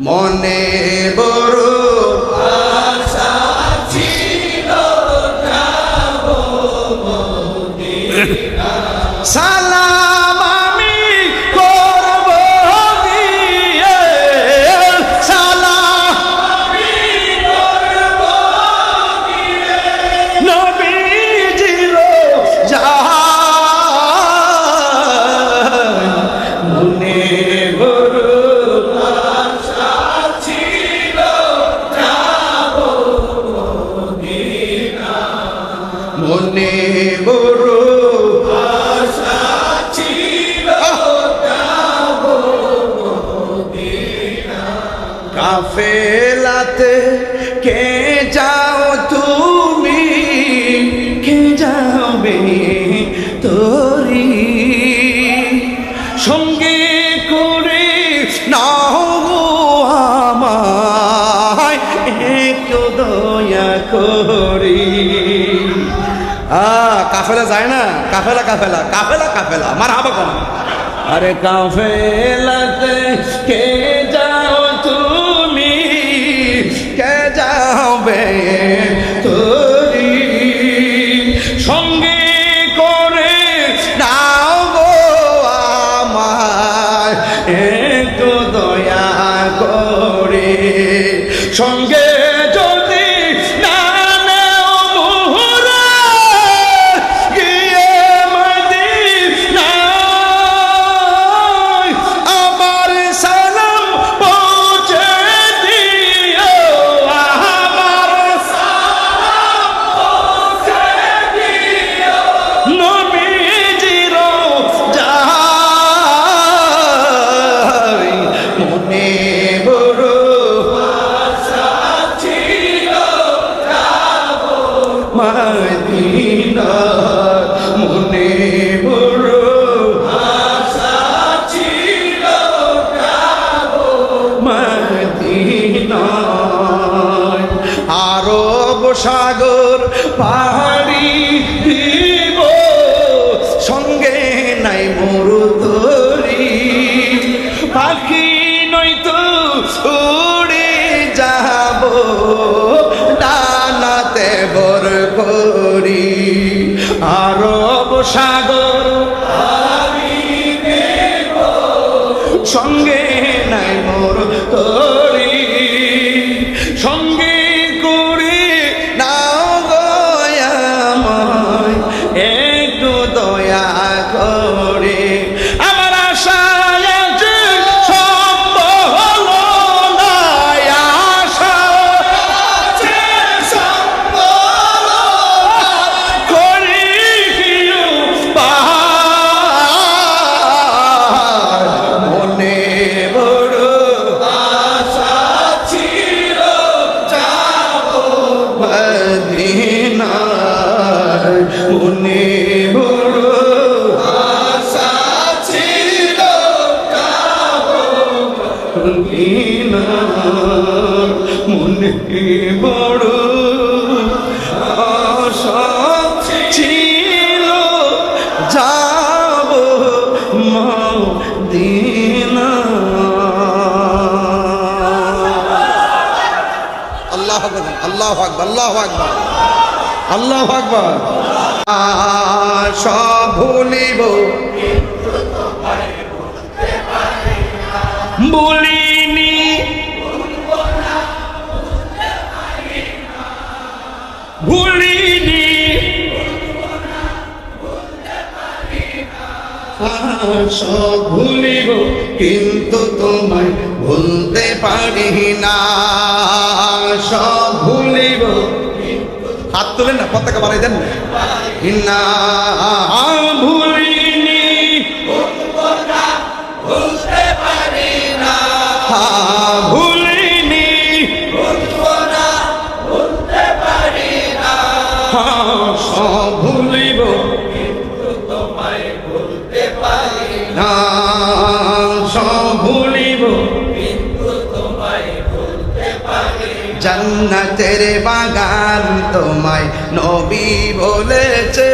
মনে বড় মনে বড় কাফেলাতে কে যাও তুমি? কে যাবে তোরি? সঙ্গে করে নাও আমায়, একটু দয়া করি। আ কাফেলা যায় না? কাফেলা কাফেলা কাফেলা কাফেলা। আমার হাবা কম আরে কাফেলাতে কে মনে বড় আরব সাগর। সঙ্গে আল্লাহ আকবার আল্লাহ আকবার আল্লাহ আকবার। সব ভুলিব। বলিনি ভুলিনি। সব ভুলিব কিন্তু তোমায় ভুলতে পারি না। ভুলিব। হাত তুলেন না পতাকা বাড়াই দেন। না ভুলিনি। ভুলিনি। ভুলিব জান্নাতের বাগান তোমায় নবী বলেছে।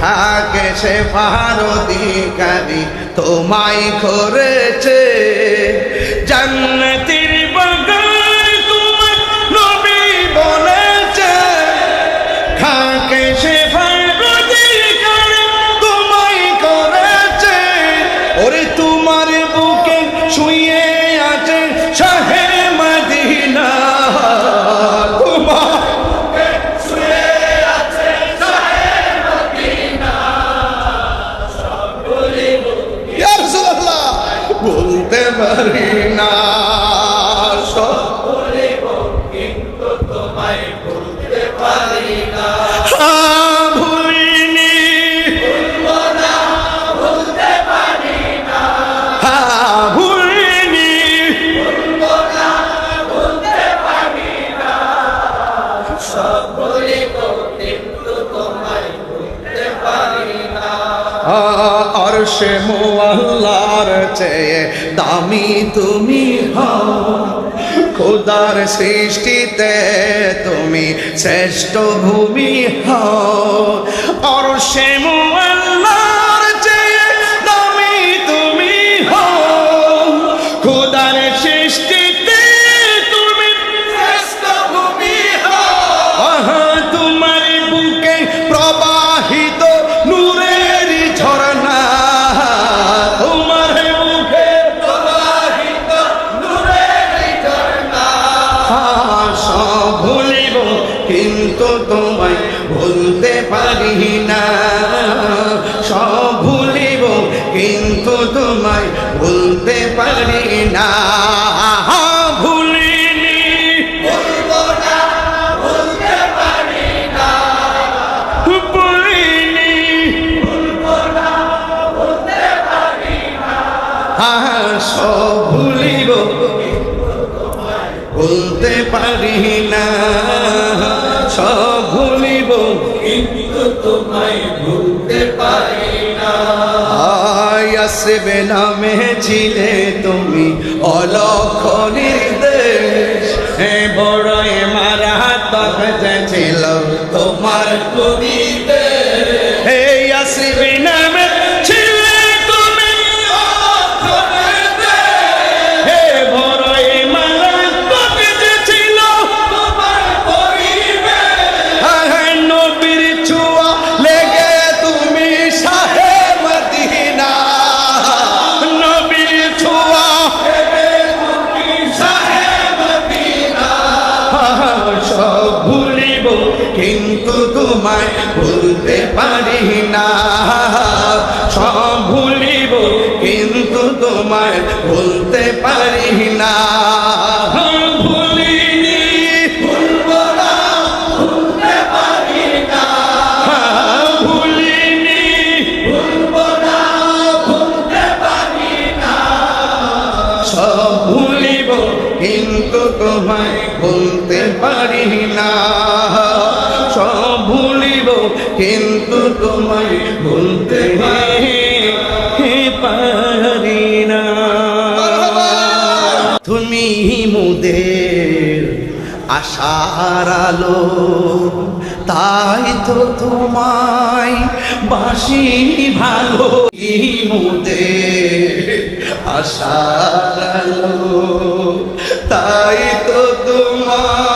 থাকে সে ফারদিকারী তোমায় করেছে। জান্নাতে আরশে মোয়াল্লার চেয়ে দামি তুমি হও। খোদার সৃষ্টিতে তুমি শ্রেষ্ঠ ভূমি হও। অরশে মোয়াল্লার চেয়ে দামি পারি না ভুলিনি। ভুলিনি। হাস, ভুলিব। বলতে পারি না সব ভুলিব। কিন্তু তোমায় ভুলতে পারি না for me. না আশার আলো তাই তো তোমায় বাসি ভালো। ইমুতে আশার আলো তাই তো তোমায়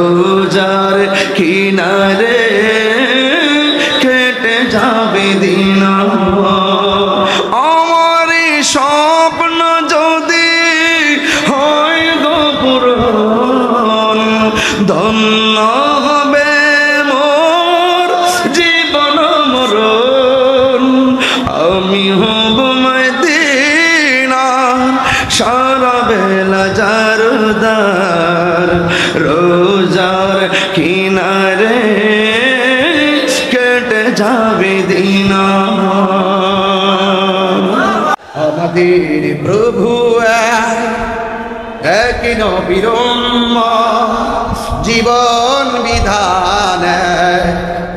নবীর জীবন বিধান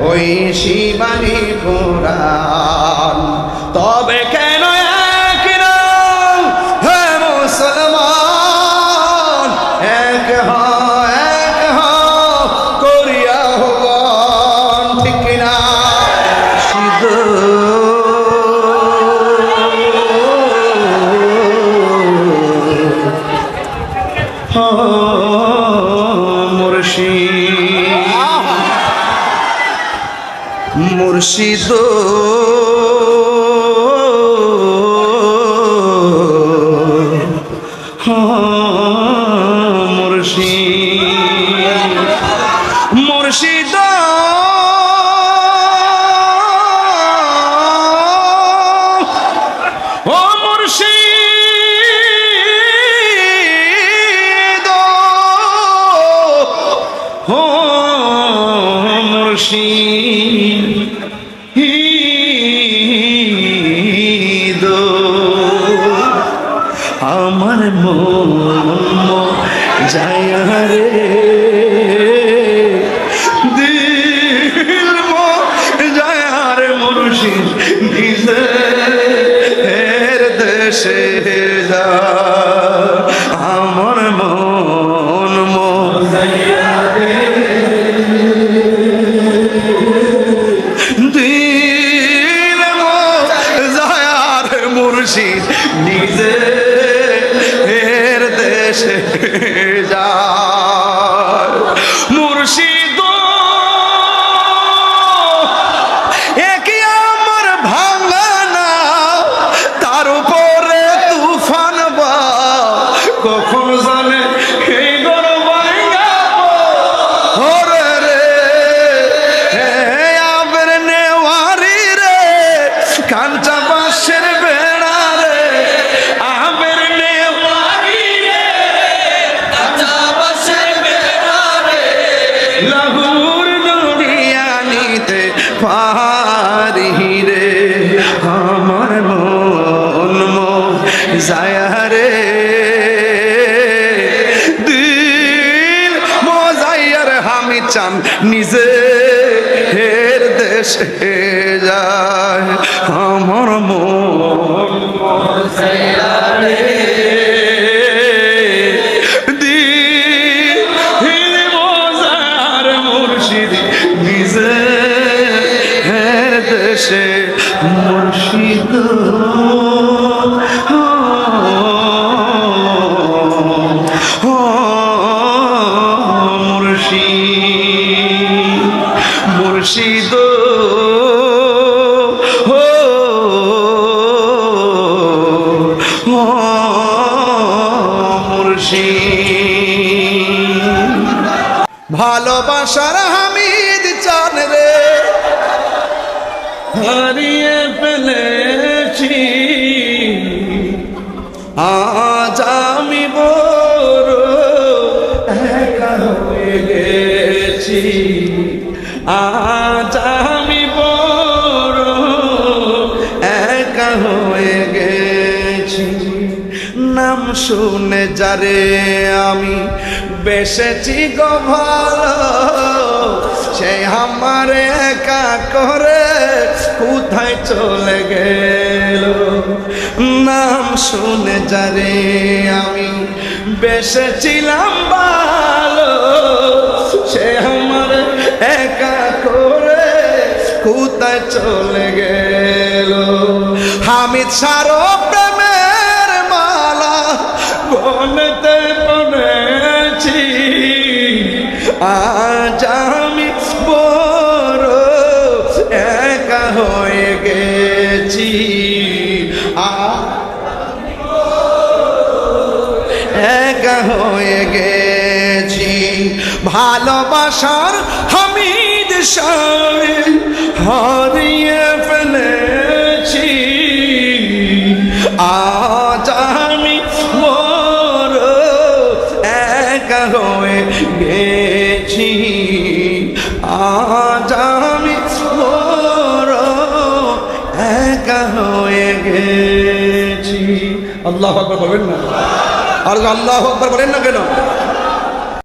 ওই শিবানী পুরাণ। মুর্শিদ। মুর্শিদ। ও মুর্শিদ। ও মুর্শিদ। মুর্শিদ নিজের দেশে যা আমার মন যায় দিল মজাইয়ার আমি চান নিজে হের দেশে। আজ আমি বড় একা হয়ে গেছি। আজ আমি বড় একা হয়ে গেছি। নাম শুনে যারে আমি বেসেছি গো ভালো, সে আমার একা করে কোথায় চলে গেল? নাম শুনে যারে আমি বেসেছিলাম ভালো, সে আমার একা করে কোথায় চলে গেল? হামিদ সারো প্রেমের মালা, বনতে বনেছি। আজ হয়ে গেছি। ভালোবাসার হামিদ সামনে হারিয়ে ফেলেছি। আজ আমি মোর একা হয়ে গেছি। আজ আমি মোর একা হয়ে গেছি। আল্লাহ বলবেন না? আর আল্লাহ আকবর বলেন না কেন?